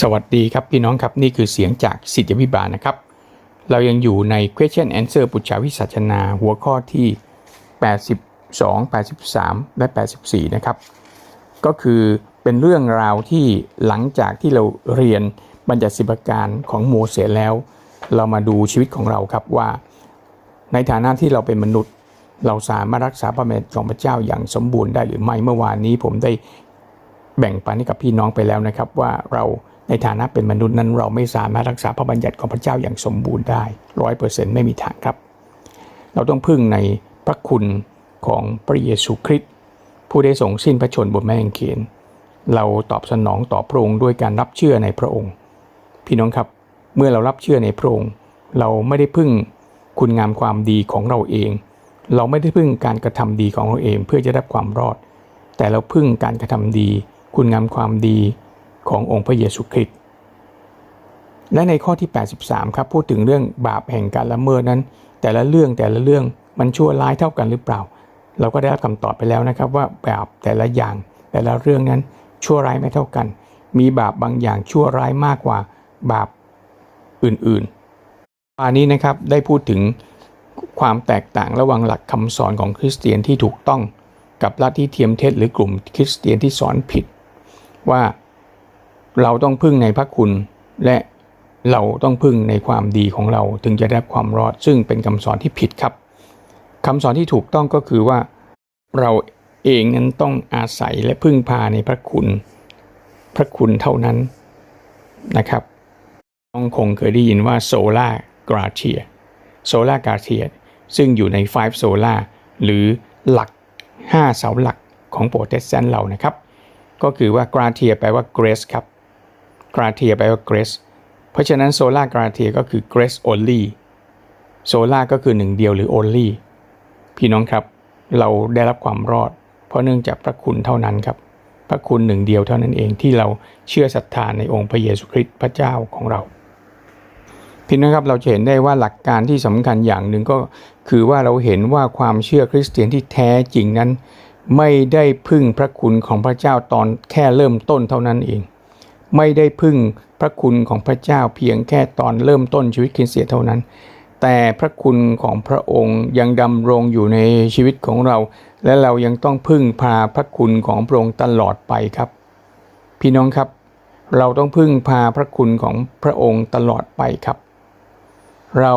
สวัสดีครับพี่น้องครับนี่คือเสียงจากสิทธิวิบาลนะครับ เรายังอยู่ใน question answer ปุจจาวิสัชนา หัวข้อที่ 82 83 และ 84 นะครับ ก็คือเป็นเรื่องราวที่หลังจากที่เราเรียนบัญญัติสิบการของโมเสสแล้ว เรามาดูชีวิตของเราครับว่า ในฐานะที่เราเป็นมนุษย์ เราสามารถรักษาพระเมตของพระเจ้าอย่างสมบูรณ์ได้หรือไม่เมื่อวานนี้ผมได้แบ่งปันให้กับพี่น้องไปแล้วนะครับว่าเรา ในฐานะเป็นมนุษย์นั้นเราไม่สามารถรักษาพระบัญญัติของพระเจ้าอย่างสมบูรณ์ได้ร้อยเปอร์เซ็นต์ไม่มีทางครับ เราต้องพึ่งในพระคุณของพระเยซูคริสต์ผู้ได้ทรงสิ้นพระชนม์บนไม้กางเขนเราตอบสนองต่อพระองค์ด้วยการรับเชื่อในพระองค์ พี่น้องครับ เมื่อเรารับเชื่อในพระองค์ เราไม่ได้พึ่งคุณงามความดีของเราเอง เราไม่ได้พึ่งการกระทำดีของเราเองเพื่อจะได้ความรอด แต่เราพึ่งการกระทำดี คุณงามความดี ขององค์พระเยซูคริสต์และในข้อที่ 83 ครับพูดถึงเรื่องบาปแห่งการละเมิดนั้น แต่ละเรื่องแต่ละเรื่องมันชั่วร้ายเท่ากันหรือเปล่า เราก็ได้รับคำตอบไปแล้วนะครับว่าบาปแต่ละอย่าง แต่ละเรื่องนั้นชั่วร้ายไม่เท่ากัน มีบาปบางอย่างชั่วร้ายมากกว่าบาปอื่นๆอันนี้นะครับได้พูดถึงความแตกต่างระหว่างหลักคำสอนของคริสเตียนที่ถูกต้องกับลัทธิเทียมเท็จหรือกลุ่มคริสเตียนที่สอนผิด ว่า เราต้องพึ่งในพระคุณ และเราต้องพึ่งในความดีของเราถึงจะได้ความรอด ซึ่งเป็นคำสอนที่ผิดครับคำสอนที่ถูกต้องก็คือว่าเราเองนั้นต้องอาศัยและพึ่งพาในพระคุณ พระคุณเท่านั้นนะครับต้องคงเคยได้ยินว่าโซล่ากราเทียโซล่ากราเทียซึ่งอยู่ใน 5 โซลาหรือหลัก 5 เสาหลักของโปรเตสแตนต์เรานะครับ ก็คือว่ากราเทียแปลว่า grace ครับ กราเทียแปลว่า grace เพราะฉะนั้นโซลากราเทียก็คือ grace only โซลาก็คือหนึ่งเดียวหรือ only พี่น้องครับ เราได้รับความรอด เพราะเนื่องจากพระคุณเท่านั้นครับ พระคุณหนึ่งเดียวเท่านั้นเองที่เราเชื่อศรัทธาในองค์พระเยซูคริสต์พระเจ้าของเราพี่น้องครับเราจะเห็นได้ว่าหลักการที่สำคัญอย่างหนึ่งก็คือว่าเราเห็นว่าความเชื่อคริสเตียนที่แท้จริงนั้น ไม่ได้พึ่งพระคุณของพระเจ้าตอนแค่เริ่มต้นเท่านั้นเอง ไม่ได้พึ่งพระคุณของพระเจ้าเพียงแค่ตอนเริ่มต้นชีวิตคริสเตียนเท่านั้น แต่พระคุณของพระองค์ยังดำรงอยู่ในชีวิตของเรา และเรายังต้องพึ่งพาพระคุณของพระองค์ตลอดไปครับ พี่น้องครับ เราต้องพึ่งพาพระคุณของพระองค์ตลอดไปครับ เรา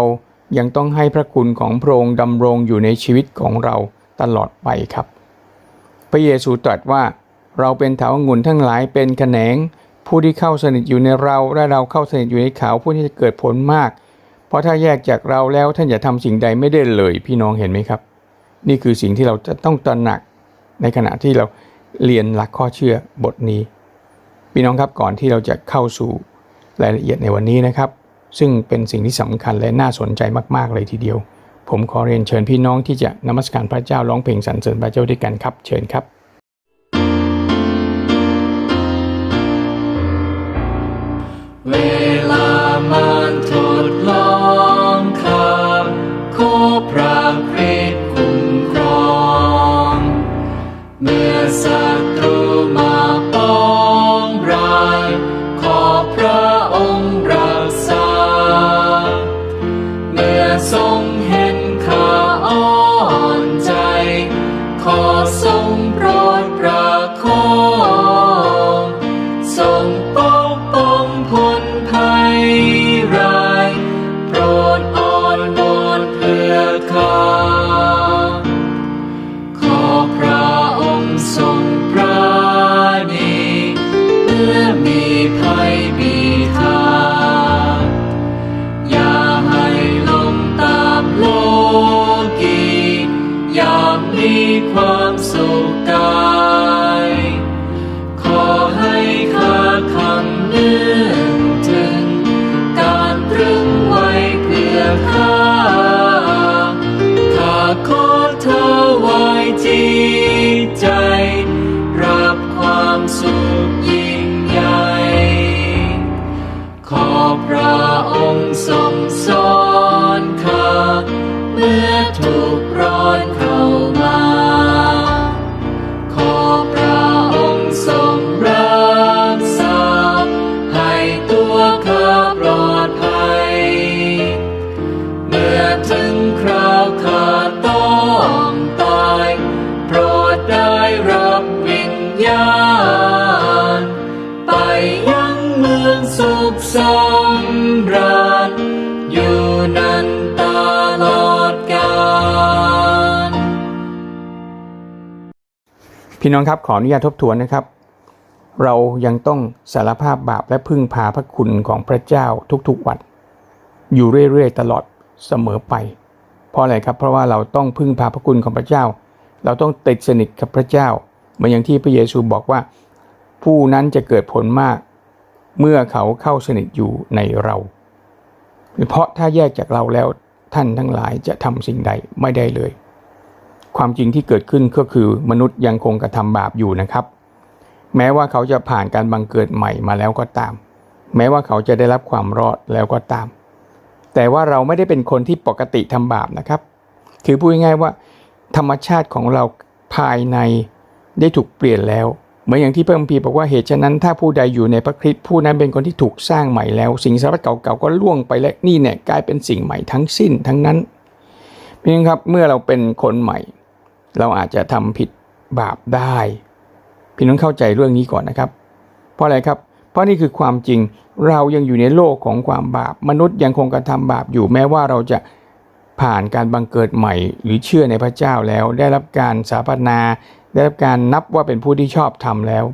ยังต้องให้พระคุณของพระองค์ดำรงอยู่ในชีวิตของเราตลอดไปครับ พระเยซูตรัสว่าเราเป็นเถาองุ่นทั้งหลายเป็นแขนง ผู้ที่เข้าสนิทอยู่ในเราและเราเข้าสนิทอยู่ในเขาผู้ที่จะเกิดผลมาก เพราะถ้าแยกจากเราแล้วท่านจะทำสิ่งใดไม่ได้เลย พี่น้องเห็นไหมครับ นี่คือสิ่งที่เราจะต้องตระหนักในขณะที่เราเรียนหลักข้อเชื่อบทนี้ พี่น้องครับก่อนที่เราจะเข้าสู่รายละเอียดในวันนี้นะครับ ซึ่งเป็นสิ่งที่สำคัญและน่าสนใจมาก ๆ เลยทีเดียว ผมขอเรียนเชิญพี่น้องที่จะนมัสการพระเจ้าร้องเพลงสรรเสริญพระเจ้าด้วยกันครับ เชิญครับ เพี่น้องครับขออนุญาตทบทวนนะครับ เรายังต้องสารภาพบาปและพึ่งพาพระคุณของพระเจ้าทุกๆวันอยู่เรื่อยๆตลอดเสมอไป เพราะอะไรครับ เพราะว่าเราต้องพึ่งพาพระคุณของพระเจ้า เราต้องติดสนิทกับพระเจ้าเหมือนอย่างที่พระเยซูบอกว่า ผู้นั้นจะเกิดผลมาก เมื่อเขาเข้าสนิทอยู่ในเรา เพราะถ้าแยกจากเราแล้วท่านทั้งหลายจะทำสิ่งใดไม่ได้เลย ความจริงที่เกิดขึ้นก็คือมนุษย์ยังคงกระทำบาปอยู่นะครับ แม้ว่าเขาจะผ่านการบังเกิดใหม่มาแล้วก็ตาม แม้ว่าเขาจะได้รับความรอดแล้วก็ตาม แต่ว่าเราไม่ได้เป็นคนที่ปกติทำบาปนะครับ คือพูดง่ายๆว่า ธรรมชาติของเราภายในได้ถูกเปลี่ยนแล้วเหมือนอย่างที่พระคัมภีร์บอกว่าเหตุฉะนั้นถ้าผู้ใดอยู่ในพระคริสต์ผู้นั้นเป็นคนที่ถูกสร้างใหม่แล้ว สิ่งสารพัดเก่าๆก็ล่วงไปและนี่เนี่ยกลายเป็นสิ่งใหม่ทั้งสิ้นทั้งนั้นเพียงครับเมื่อเราเป็นคนใหม่ เราอาจจะทำผิดบาปได้ พี่น้องเข้าใจเรื่องนี้ก่อนนะครับ เพราะอะไรครับ เพราะนี่คือความจริงเรายังอยู่ในโลกของความบาป มนุษย์ยังคงกระทำบาปอยู่แม้ว่าเราจะผ่านการบังเกิดใหม่ หรือเชื่อในพระเจ้าแล้ว ได้รับการสาปนา ได้รับการนับว่าเป็นผู้ที่ชอบทำแล้ว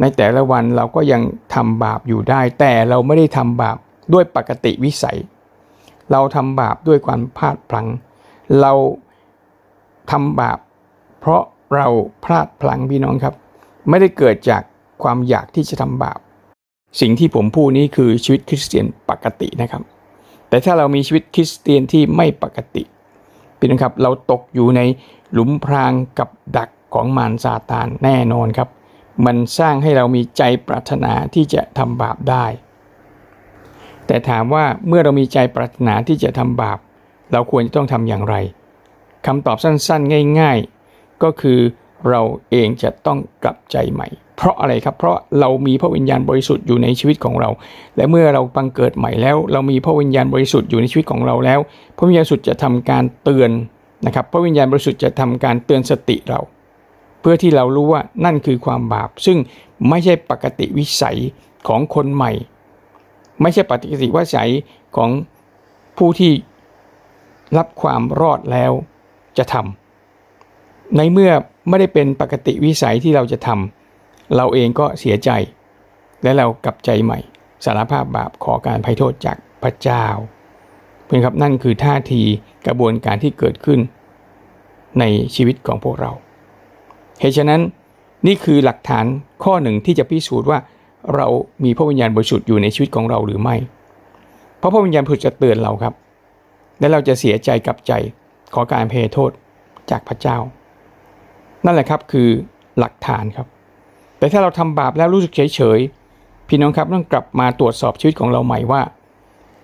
ในแต่ละวันเราก็ยังทำบาปอยู่ได้ แต่เราไม่ได้ทำบาปด้วยปกติวิสัย เราทำบาปด้วยความพลาดพลั้ง เราทำบาป เพราะเราพลาดพลั้งพี่น้องครับ ไม่ได้เกิดจากความอยากที่จะทำบาป สิ่งที่ผมพูดนี้คือชีวิตคริสเตียนปกตินะครับ แต่ถ้าเรามีชีวิตคริสเตียนที่ไม่ปกติพี่น้องครับ เราตกอยู่ในหลุมพรางกับดักของมารซาตานแน่นอนครับ มันสร้างให้เรามีใจปรารถนาที่จะทำบาปได้ แต่ถามว่าเมื่อเรามีใจปรารถนาที่จะทำบาป เราควรจะต้องทำอย่างไรคำตอบสั้นๆ ง่ายๆ ก็คือเราเองจะต้องกลับใจใหม่ เพราะอะไรครับ เพราะเรามีพระวิญญาณบริสุทธิ์อยู่ในชีวิตของเรา และเมื่อเราบังเกิดใหม่แล้ว เรามีพระวิญญาณบริสุทธิ์อยู่ในชีวิตของเราแล้ว พระวิญญาณบริสุทธิ์จะทำการเตือนนะครับ พระวิญญาณบริสุทธิ์จะทำการเตือนสติเรา เพื่อที่เรารู้ว่านั่นคือความบาป ซึ่งไม่ใช่ปกติวิสัยของคนใหม่ ไม่ใช่ปกติวิสัยของผู้ที่รับความรอดแล้วจะทำ ในเมื่อไม่ได้เป็นปกติวิสัยที่เราจะทำเราเองก็เสียใจ และเรากลับใจใหม่ สารภาพบาปขอการไถ่โทษจากพระเจ้า เพื่อนครับนั่นคือท่าทีกระบวนการที่เกิดขึ้น ในชีวิตของพวกเราเหตุฉะนั้นนี่คือหลักฐานข้อหนึ่งที่จะพิสูจน์ว่าเรามีพระวิญญาณบริสุทธิ์อยู่ในชีวิตของเราหรือไม่ เพราะพระวิญญาณบริสุทธิ์จะเตือนเราครับ และเราจะเสียใจกับใจขอการอภัยโทษจากพระเจ้า นั่นแหละครับคือหลักฐานครับ แต่ถ้าเราทำบาปแล้วรู้สึกเฉยเฉยพี่น้องครับต้องกลับมาตรวจสอบชีวิตของเราใหม่ว่า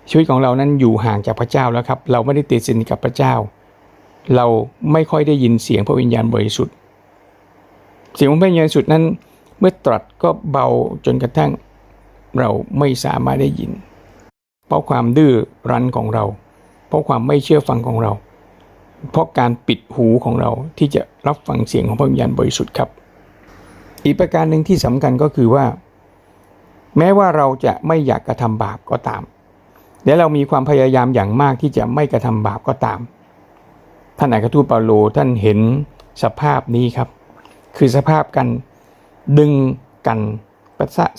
ชีวิตของเรานั้นอยู่ห่างจากพระเจ้าแล้วครับ เราไม่ได้ติดสนิทกับพระเจ้า เราไม่ค่อยได้ยินเสียงพระวิญญาณบริสุทธิ์เสียงของพระวิญญาณบริสุทธิ์นั้น เมื่อตรัสก็เบาจนกระทั่งเราไม่สามารถได้ยิน เพราะความดื้อรั้นของเรา เพราะความไม่เชื่อฟังของเรา เพราะการปิดหูของเราที่จะรับฟังเสียงของพระวิญญาณบริสุทธิ์ครับ อีกประการหนึ่งที่สำคัญก็คือว่า แม้ว่าเราจะไม่อยากกระทำบาปก็ตาม และเรามีความพยายามอย่างมากที่จะไม่กระทำบาปก็ตาม ท่านอัครทูตเปาโลท่านเห็นสภาพนี้ครับ คือสภาพกันดึงกัน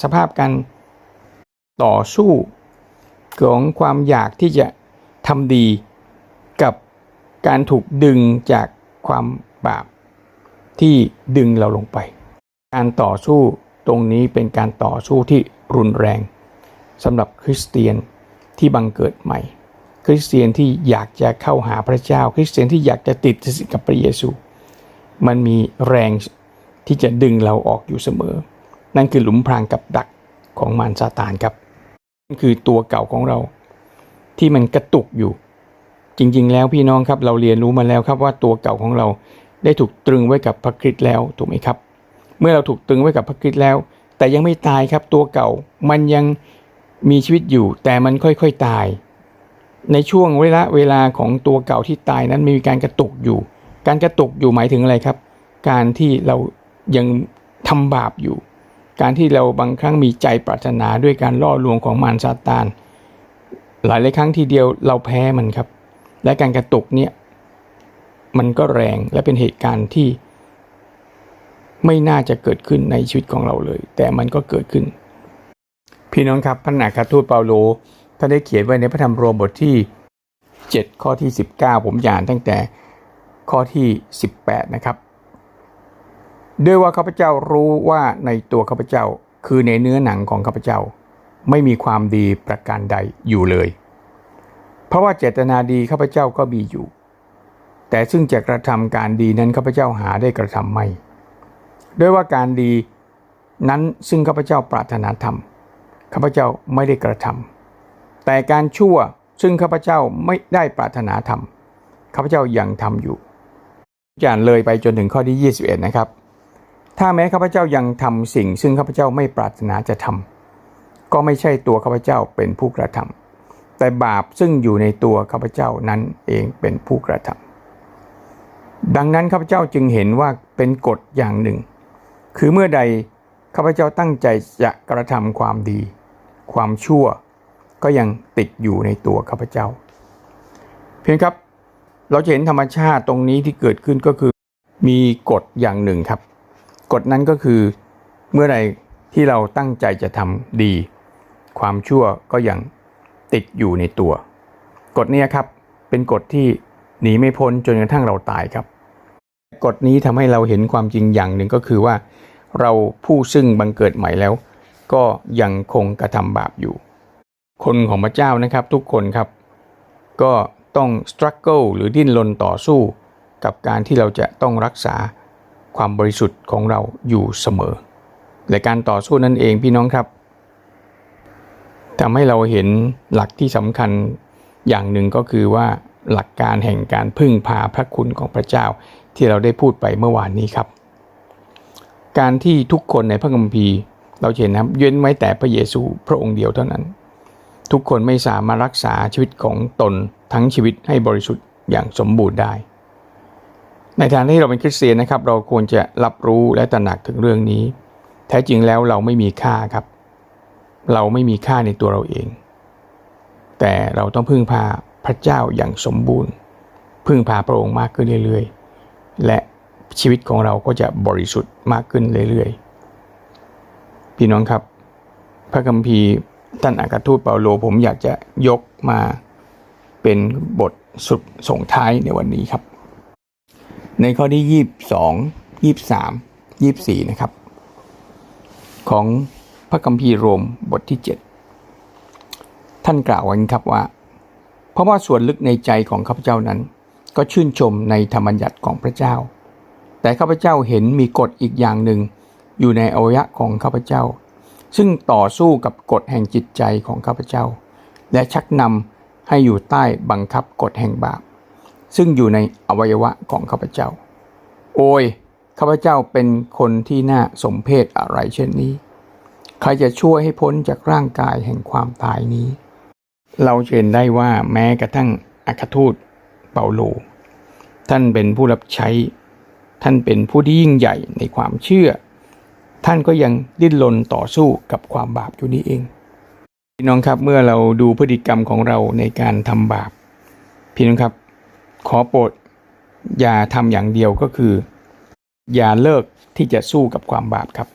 สภาพกันต่อสู้ของความอยากที่จะทำดี การถูกดึงจากความบาปที่ดึงเราลงไป การต่อสู้ตรงนี้เป็นการต่อสู้ที่รุนแรงสำหรับคริสเตียนที่บังเกิดใหม่ คริสเตียนที่อยากจะเข้าหาพระเจ้า คริสเตียนที่อยากจะติดสนิทกับพระเยซู มันมีแรงที่จะดึงเราออกอยู่เสมอ นั่นคือหลุมพรางกับดักของมารซาตานครับนั่นคือตัวเก่าของเราที่มันกระตุกอยู่ จริง ๆ แล้วพี่น้องครับเราเรียนรู้มาแล้วครับว่าตัวเก่าของเราได้ถูกตรึงไว้กับพระคริสต์แล้วถูกไหมครับ เมื่อเราถูกตรึงไว้กับพระคริสต์แล้ว แต่ยังไม่ตายครับตัวเก่ามันยังมีชีวิตอยู่ แต่มันค่อยๆตาย ในช่วงเวลาเวลาของตัวเก่าที่ตายนั้นมีการกระตุกอยู่ การกระตุกอยู่หมายถึงอะไรครับ การที่เรายังทำบาปอยู่ การที่เราบางครั้งมีใจปรารถนาด้วยการล่อลวงของมารซาตานหลายหลายครั้งทีเดียวเราแพ้มันครับ และการกระตุกเนี่ยมันก็แรงและเป็นเหตุการณ์ที่ไม่น่าจะเกิดขึ้นในชีวิตของเราเลย แต่มันก็เกิดขึ้น พี่น้องครับพระนาคาทูตเปาโลท่านได้เขียนไว้ในพระธรรมโรมบทที่ 7 ข้อที่ 19 ผมอ่านตั้งแต่ข้อที่ 18 นะครับ ด้วยว่าข้าพเจ้ารู้ว่าในตัวข้าพเจ้าคือในเนื้อหนังของข้าพเจ้า ไม่มีความดีประการใดอยู่เลย เพราะว่าเจตนาดีข้าพเจ้าก็มีอยู่ แต่ซึ่งจะกระทำการดีนั้นข้าพเจ้าหาได้กระทำไม่ ด้วยว่าการดีนั้นซึ่งข้าพเจ้าปรารถนาทำข้าพเจ้าไม่ได้กระทำแต่การชั่วซึ่งข้าพเจ้าไม่ได้ปรารถนาทำข้าพเจ้ายังทำอยู่อ่านเลยไปจนถึงข้อที่ 21 นะครับ ถ้าแม้ข้าพเจ้ายังทำสิ่ง ซึ่งข้าพเจ้าไม่ปรารถนาจะทำก็ไม่ใช่ตัวข้าพเจ้าเป็นผู้กระทำ แต่บาปซึ่งอยู่ในตัวข้าพเจ้านั้นเองเป็นผู้กระทำดังนั้นข้าพเจ้าจึงเห็นว่าเป็นกฎอย่างหนึ่ง คือเมื่อใดข้าพเจ้าตั้งใจจะกระทำความดี ความชั่วก็ยังติดอยู่ในตัวข้าพเจ้า เพียงครับเราจะเห็นธรรมชาติตรงนี้ที่เกิดขึ้นก็คือ มีกฎอย่างหนึ่งครับ กฎนั้นก็คือเมื่อใดที่เราตั้งใจจะทำดี ความชั่วก็ยัง ติดอยู่ในตัว กฎนี้ครับเป็นกฎที่หนีไม่พ้นจนกระทั่งเราตายครับ กฎนี้ทำให้เราเห็นความจริงอย่างหนึ่งก็คือว่า เราผู้ซึ่งบังเกิดใหม่แล้ว ก็ยังคงกระทำบาปอยู่ คนของพระเจ้านะครับทุกคนครับ ก็ต้อง struggle หรือดิ้นรนต่อสู้ กับการที่เราจะต้องรักษาความบริสุทธิ์ของเราอยู่เสมอและการต่อสู้นั่นเองพี่น้องครับ ทำให้เราเห็นหลักที่สำคัญอย่างหนึ่งก็คือว่าหลักการแห่งการพึ่งพาพระคุณของพระเจ้าที่เราได้พูดไปเมื่อวานนี้ครับ การที่ทุกคนในพระคัมภีร์ เราเห็นนะครับเว้นไว้แต่พระเยซูพระองค์เดียวเท่านั้น ทุกคนไม่สามารถรักษาชีวิตของตนทั้งชีวิตให้บริสุทธิ์อย่างสมบูรณ์ได้ ในฐานที่เราเป็นคริสเตียนนะครับ เราควรจะรับรู้และตระหนักถึงเรื่องนี้ แท้จริงแล้วเราไม่มีค่าครับ เราไม่มีค่าในตัวเราเอง แต่เราต้องพึ่งพาพระเจ้าอย่างสมบูรณ์ พึ่งพาพระองค์มากขึ้นเรื่อยๆ และชีวิตของเราก็จะบริสุทธิ์มากขึ้นเรื่อยๆ พี่น้องครับ พระคัมภีร์ท่านอากาทูตเปาโลผมอยากจะยกมาเป็นบทสุดส่งท้ายในวันนี้ครับ ในข้อที่ยี่บสองยี่บสามยี่บสี่นะครับ ของ พระคัมภีร์โรมบทที่ 7 ท่านกล่าวไว้ครับว่า เพราะว่าส่วนลึกในใจของข้าพเจ้านั้น ก็ชื่นชมในธรรมบัญญัติของพระเจ้า แต่ข้าพเจ้าเห็นมีกฎอีกอย่างหนึ่ง อยู่ในอวัยะของข้าพเจ้า ซึ่งต่อสู้กับกฎแห่งจิตใจของข้าพเจ้า และชักนำให้อยู่ใต้บังคับกฎแห่งบาป ซึ่งอยู่ในอวัยวะของข้าพเจ้า โอ้ยข้าพเจ้าเป็นคนที่น่าสมเพชอะไรเช่นนี้ ใครจะช่วยให้พ้นจากร่างกายแห่งความตายนี้ เราเห็นได้ว่าแม้กระทั่งอัครทูตเปาโล ท่านเป็นผู้รับใช้ ท่านเป็นผู้ที่ยิ่งใหญ่ในความเชื่อ ท่านก็ยังดิ้นรนต่อสู้กับความบาปอยู่นี้เองพี่น้องครับเมื่อเราดูพฤติกรรมของเราในการทำบาป พี่น้องครับ ขอโปรดอย่าทำอย่างเดียวก็คือ อย่าเลิกที่จะสู้กับความบาปครับ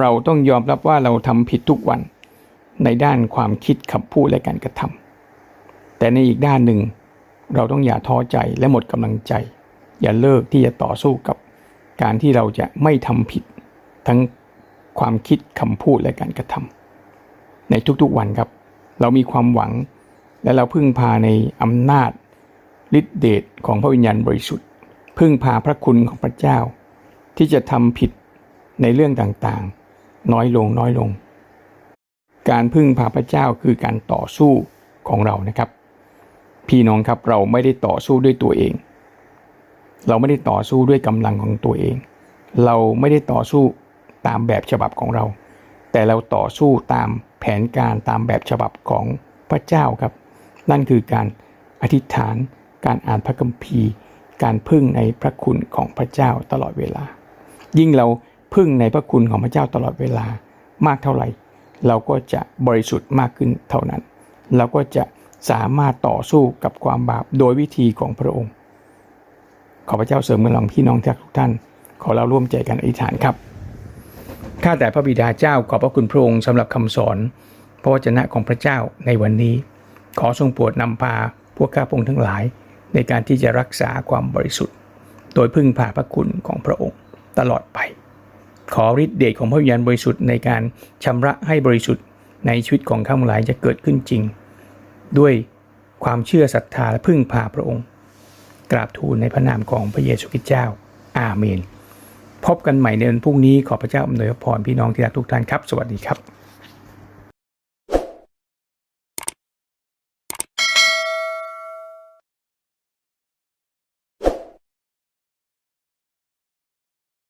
เราต้องยอมรับว่าเราทำผิดทุกวันในด้านความคิดคำพูดและการกระทำแต่ในอีกด้านหนึ่ง เราต้องอย่าท้อใจและหมดกำลังใจ อย่าเลิกที่จะต่อสู้กับการที่เราจะไม่ทำผิด ทั้งความคิดคำพูดและการกระทำในทุกๆวันครับ เรามีความหวัง และเราพึ่งพาในอำนาจฤทธิเดชของพระวิญญาณบริสุทธิ์ พึ่งพาพระคุณของพระเจ้า ที่จะทำผิดในเรื่องต่างๆ น้อยลงน้อยลง การพึ่งพาพระเจ้าคือการต่อสู้ของเรานะครับ พี่น้องครับเราไม่ได้ต่อสู้ด้วยตัวเอง เราไม่ได้ต่อสู้ด้วยกำลังของตัวเอง เราไม่ได้ต่อสู้ตามแบบฉบับของเรา แต่เราต่อสู้ตามแผนการตามแบบฉบับของพระเจ้าครับ นั่นคือการอธิษฐาน การอ่านพระคัมภีร์ การพึ่งในพระคุณของพระเจ้าตลอดเวลา ยิ่งเรา พึ่งในพระคุณของพระเจ้าตลอดเวลามากเท่าไหร่ เราก็จะบริสุทธิ์มากขึ้นเท่านั้น เราก็จะสามารถต่อสู้กับความบาปโดยวิธีของพระองค์ ขอพระเจ้าเสริมกำลังพี่น้องทุกท่าน ขอเราร่วมใจกันอธิษฐานครับข้าแต่พระบิดาเจ้าขอบพระคุณพระองค์สำหรับคำสอนพระวจนะของพระเจ้าในวันนี้ ขอทรงโปรดนำพาพวกข้าพงทั้งหลาย ในการที่จะรักษาความบริสุทธิ์ โดยพึ่งพาพระคุณของพระองค์ตลอดไป ขอฤทธิเดชของพระวิญญาณบริสุทธิ์ในการชำระให้บริสุทธิ์ในชีวิตของข้าพงหลายจะเกิดขึ้นจริง ด้วยความเชื่อศรัทธาและพึ่งพาพระองค์ กราบทูลในพระนามของพระเยซูคริสต์เจ้า อาเมน พบกันใหม่ในวันพรุ่งนี้ขอพระเจ้าอำนวยพรพี่น้องที่รักทุกท่านครับ สวัสดีครับ